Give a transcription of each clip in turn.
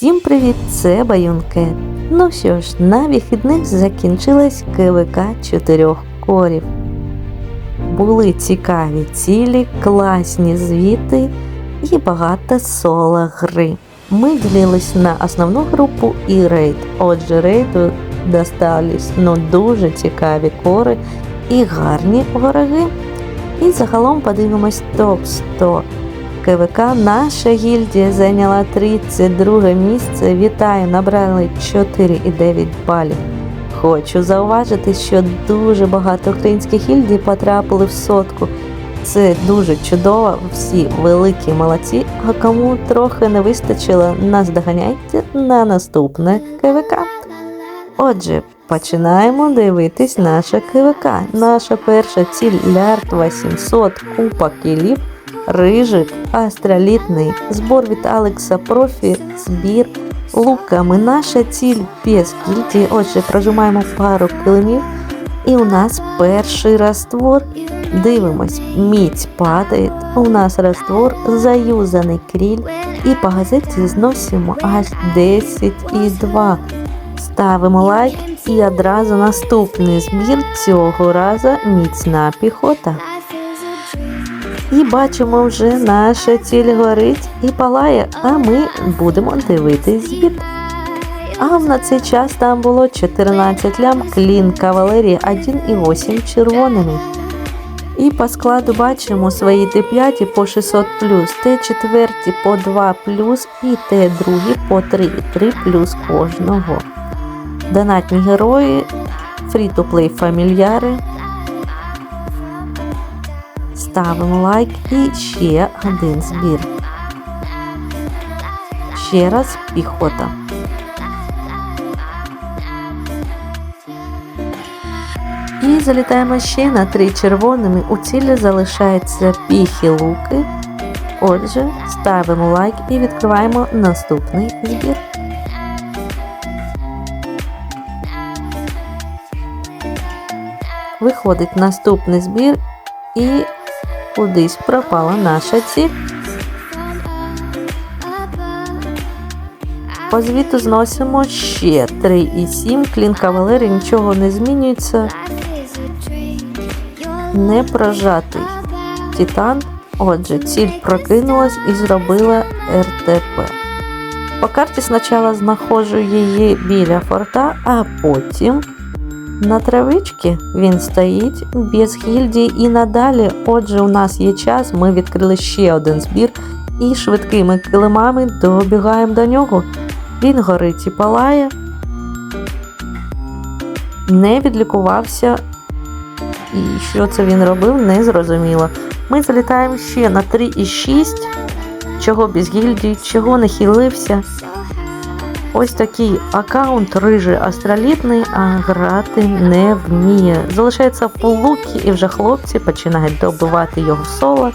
Всім привіт! Це Баюнке. Ну що ж, на вихідних закінчилась КВК чотирьох корів. Були цікаві цілі, класні звіти і багато соло гри. Ми ділились на основну групу і рейд. Отже, рейду достались ну дуже цікаві кори і гарні вороги. І загалом подивимось топ 100. КВК наша гільдія зайняла 32 місце. Вітаю, набрали 4,9 балів. Хочу зауважити, що дуже багато українських гільдій потрапили в сотку. Це дуже чудово, всі великі молодці, а кому трохи не вистачило, наздоганяйте на наступне КВК. Отже, починаємо дивитись наше КВК. Наша перша ціль лярд 800, купа кілів, рижик, астролітний, збор від Алекса Профі, збір луками. Наша ціль без гільдії. Отже, прожимаємо пару килимів. І у нас перший раствор. Дивимось, мідь падає. У нас раствор, заюзаний кріль. І по газеті зносимо аж 10 і 2. Ставимо лайк і одразу наступний збір цього разу міцна піхота. І бачимо вже наша ціль горить і палає, а ми будемо дивитись збір. А на цей час там було 14 лям клін кавалерії 1,8 червоними. І по складу бачимо свої Т5 по 600 плюс, Т4 по 2 плюс і Т2 по 3,3 плюс кожного. Донатні герої, фрі-то-плей фамільяри. Ставимо лайк і ще один збір. Ще раз піхота. І залітаємо ще на три червоними. У цілі залишаються піхи луки. Отже, ставимо лайк і відкриваємо наступний збір. Виходить наступний збір і кудись пропала наша ціль. По звіту зносимо ще 3,7. Клін кавалери нічого не змінюється. Не прожатий Титан. Отже, ціль прокинулась і зробила РТП. По карті спочатку знаходжу її біля форта, а потім на травичці він стоїть без гільдії і надалі. Отже, у нас є час, ми відкрили ще один збір і швидкими килимами добігаємо до нього. Він горить і палає. Не відлікувався. І що це він робив, не зрозуміло. Ми залітаємо ще на 3,6, чого без гільдії, чого не хилився. Ось такий аккаунт рижий астролітний, а грати не вміє. Залишається полуки, і вже хлопці починають добивати його в соло.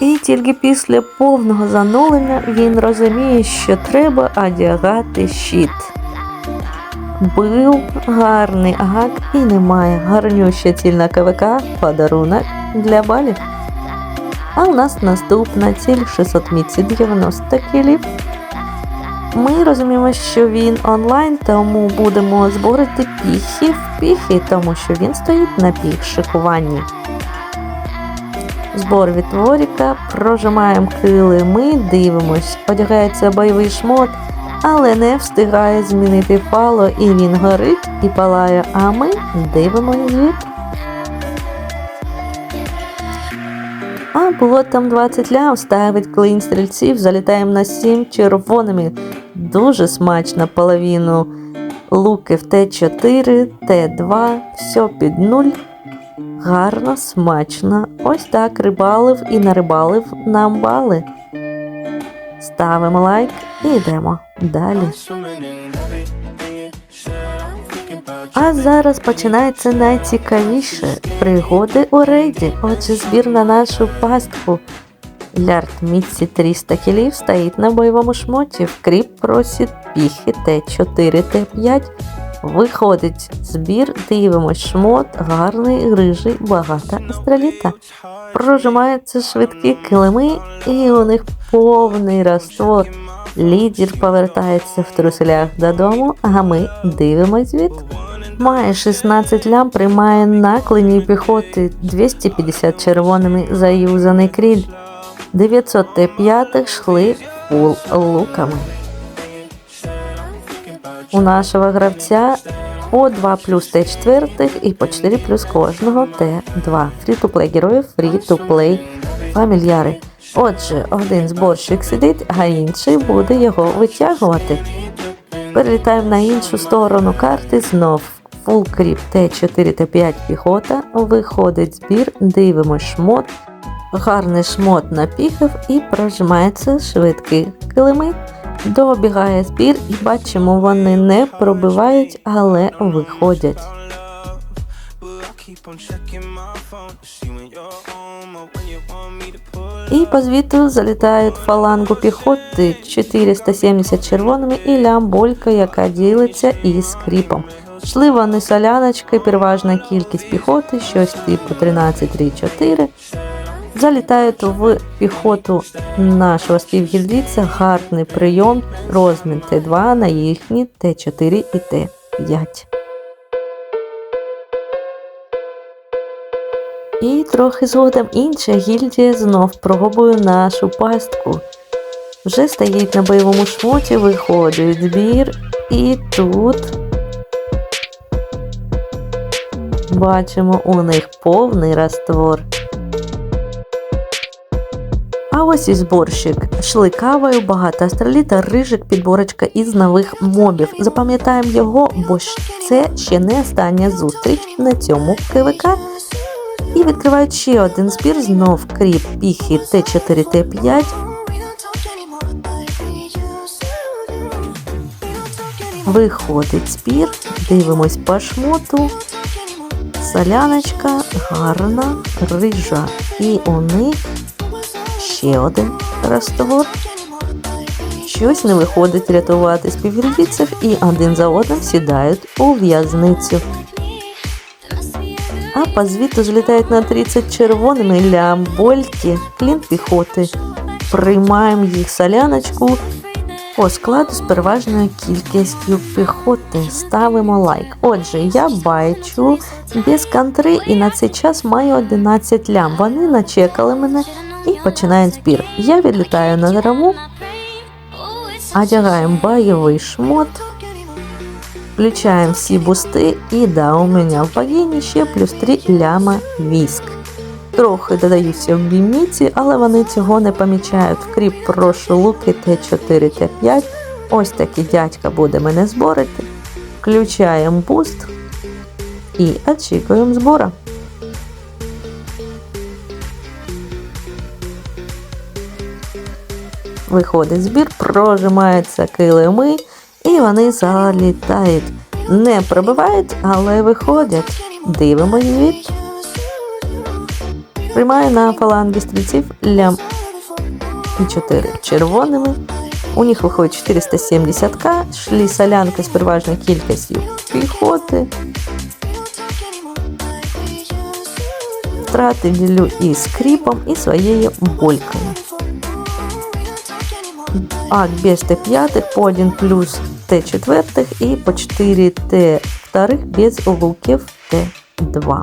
І тільки після повного занулення він розуміє, що треба одягати щит. Бив гарний агак і немає гарнюща ціль на КВК, подарунок для балів. А у нас наступна ціль 600 міці 90 кілів. Ми розуміємо, що він онлайн, тому будемо зборити піхи в піхи, тому що він стоїть на піх шикуванні. Збор від Воріка, прожимаємо килими, дивимось, одягається бойовий шмот, але не встигає змінити фало і він горить і палає, а ми дивимось звід. А було там 20 ляв, ставить клин стрільців, залітаємо на 7 червоними. Дуже смачно половину луки в Т4, Т2, все під нуль. Гарно, смачно. Ось так рибалив і нарибалив нам бали. Ставимо лайк і йдемо далі. А зараз починається найцікавіше пригоди у рейді. Отже, збір на нашу пастку. Лярд Міці 300 кілів стоїть на бойовому шмоті. Вкріп просить піхи Т4, Т5. Виходить збір, дивимось шмот, гарний, рижий, багато астроліта. Прожимаються швидкі килими, і у них повний раствор. Лідер повертається в труселях додому, а ми дивимось від. Має 16 лям, приймає наклені піхоти, 250 червоними заюзаний кріль, 900 Т5 шли фул луками. У нашого гравця по 2 плюс Т4 і по 4 плюс кожного Т2. Фрі-то-плей героїв, фрі-то-плей фамільяри. Отже, один зборщик сидить, а інший буде його витягувати. Перелітаємо на іншу сторону карти знов. Фул кріп Т4 Т5 піхота. Виходить збір, дивимось шмот. Гарний шмот напіхав і прожимається швидкі килими. Добігає збір і бачимо, вони не пробивають, але виходять. І по звіту залітають фалангу піхоти 470 червоними і лямболька, яка ділиться із скріпом. Шли вони соляночки, переважна кількість піхоти, щось типу 13-3-4. Залітають в піхоту нашого співгільдійця гарний прийом, розмін Т2 на їхні Т4 і Т5. І трохи згодом інша гільдія знов пробує нашу пастку. Вже стоїть на бойовому шмоті, виходить збір, і тут бачимо у них повний раствор. А ось і зборщик. Шли кавою, багато астроліта, рижик, підборочка із нових мобів. Запам'ятаємо його, бо це ще не остання зустріч на цьому КВК. І відкривають ще один збір, знов кріп піхи Т4, Т5. Виходить збір, дивимось по шмоту. Соляночка гарна, рижа. І у них ще один раствор. Щось не виходить рятувати співгільдійців і один за одним сідають у в'язницю. А по звіту злітають на 30 червоними лямбольки, клін піхоти. Приймаємо їх соляночку по складу з переважною кількістю піхоти. Ставимо лайк. Отже, я бачу без контри і на цей час маю 11 лям. Вони начекали мене і починають збір. Я відлітаю на траву, одягаємо бойовий шмот. Включаем все бусти і да, у мене в богині ще плюс 3 ляма віск. Трохи додаються в біміці, але вони цього не помічають. Вкріп прошу луки Т4, Т5. Ось такий дядька буде мене зборити. Включаємо буст і очікуємо збора. Виходить збір, прожимаються килими і вони залітають. Не пробивають, але виходять. Дивимось звідти. Приймає на фаланги стрільців лям і 4 червоними. У них виходить 470к, шлі солянки з переважною кількістю піхоти. Втрати ділю і скріпом, і своєю болькою. А без Т5 по 1 плюс Т4 і по 4 Т2 без луків Т2.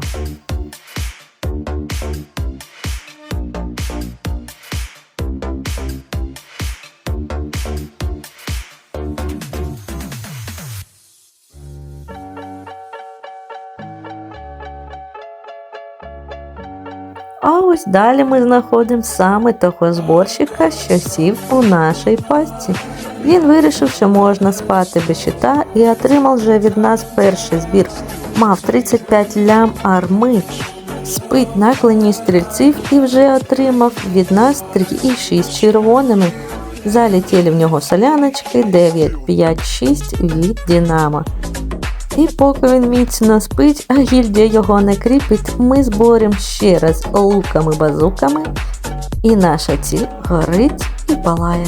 Ось далі ми знаходимо саме того зборщика, що сів у нашій пастці. Він вирішив, що можна спати без щита і отримав вже від нас перший збір. Мав 35 лям арми. Спить на клині стрільців і вже отримав від нас 3,6 червоними. Залетіли в нього соляночки 9, 5, 6 від Динамо. І поки він міцно спить, а гільдія його не кріпить, ми зборемо ще раз луками-базуками, і наша ціль горить і палає.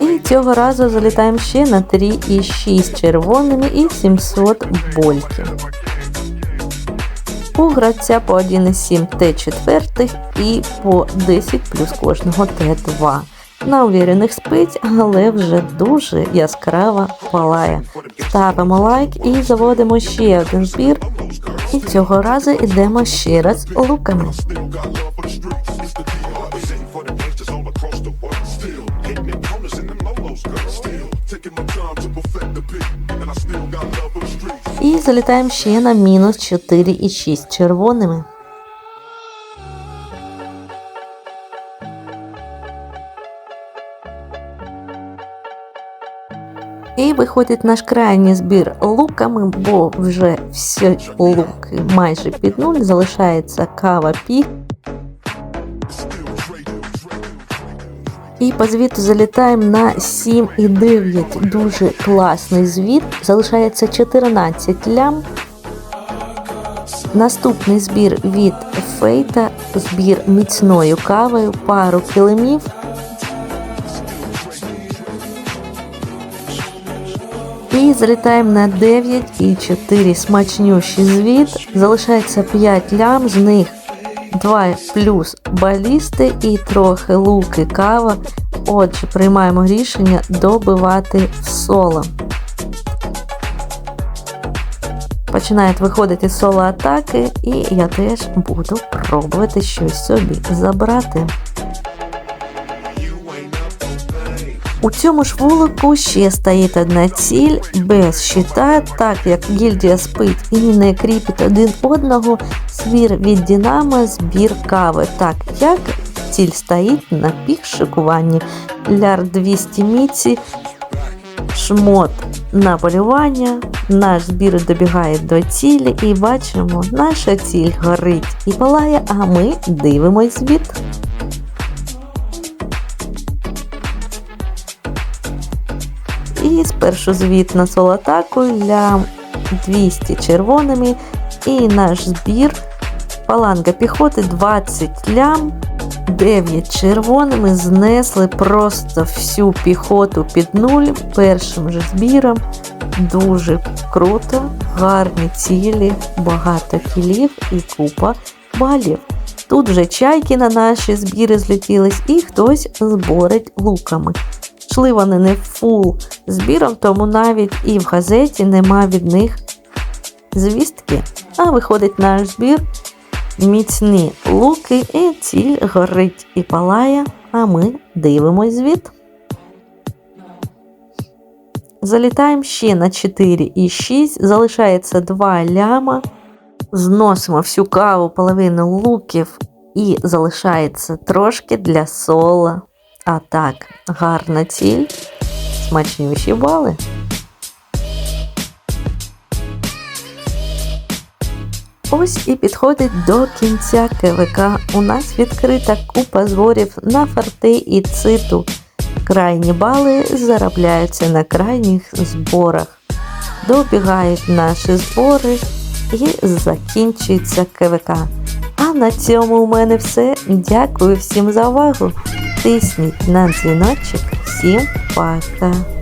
І цього разу залітаємо ще на 3,6 червоними і 700 больків. У гравця по 1,7 Т4 і по 10 плюс кожного Т2. На увірених спить, але вже дуже яскраво палає. Ставимо лайк і заводимо ще один збір. І цього разу йдемо ще раз луками. І залітаємо ще на мінус 4,6 червоними. Виходить наш крайній збір луками, бо вже всі луки майже під нуль, залишається кава пік. І по звіту залітаємо на 7,9. Дуже класний звіт. Залишається 14 лям. Наступний збір від Фейта, збір міцною кавою, пару килимів. І залітаємо на 9 і 4 смачнющий звіт. Залишається 5 лям, з них 2 плюс балісти і трохи луки кава. Отже, приймаємо рішення добивати соло. Починають виходити соло атаки, і я теж буду пробувати щось собі забрати. У цьому ж вулику ще стоїть одна ціль без щита, так як гільдія спить і не кріпить один одного, свір від Дінамо, збір кави. Так як ціль стоїть на пік шикуванні, ляр 200 міці, шмот на полювання, наш збір добігає до цілі і бачимо, наша ціль горить і палає, а ми дивимось звіт. І спершу звіт на соло-атаку для 200 червоними. І наш збір паланга піхоти 20 лям. 9 червоними знесли просто всю піхоту під нуль першим же збіром. Дуже круто, гарні цілі, багато кілів і купа балів. Тут вже чайки на наші збіри злетілись, і хтось зборить луками. Йшли вони не фул збіром, тому навіть і в газеті нема від них звістки. А виходить наш збір, міцні луки, і ціль горить і палає, а ми дивимось звіт. Залітаємо ще на 4 і 6, залишається 2 ляма. Зносимо всю каву, половину луків і залишається трошки для сола. А так, гарна ціль, смачнющі бали. Ось і підходить до кінця КВК. У нас відкрита купа зборів на фарти і циту. Крайні бали заробляються на крайніх зборах. Добігають наші збори і закінчується КВК. А на цьому у мене все. Дякую всім за увагу. Тисніть на дзвіночок. Всім пока!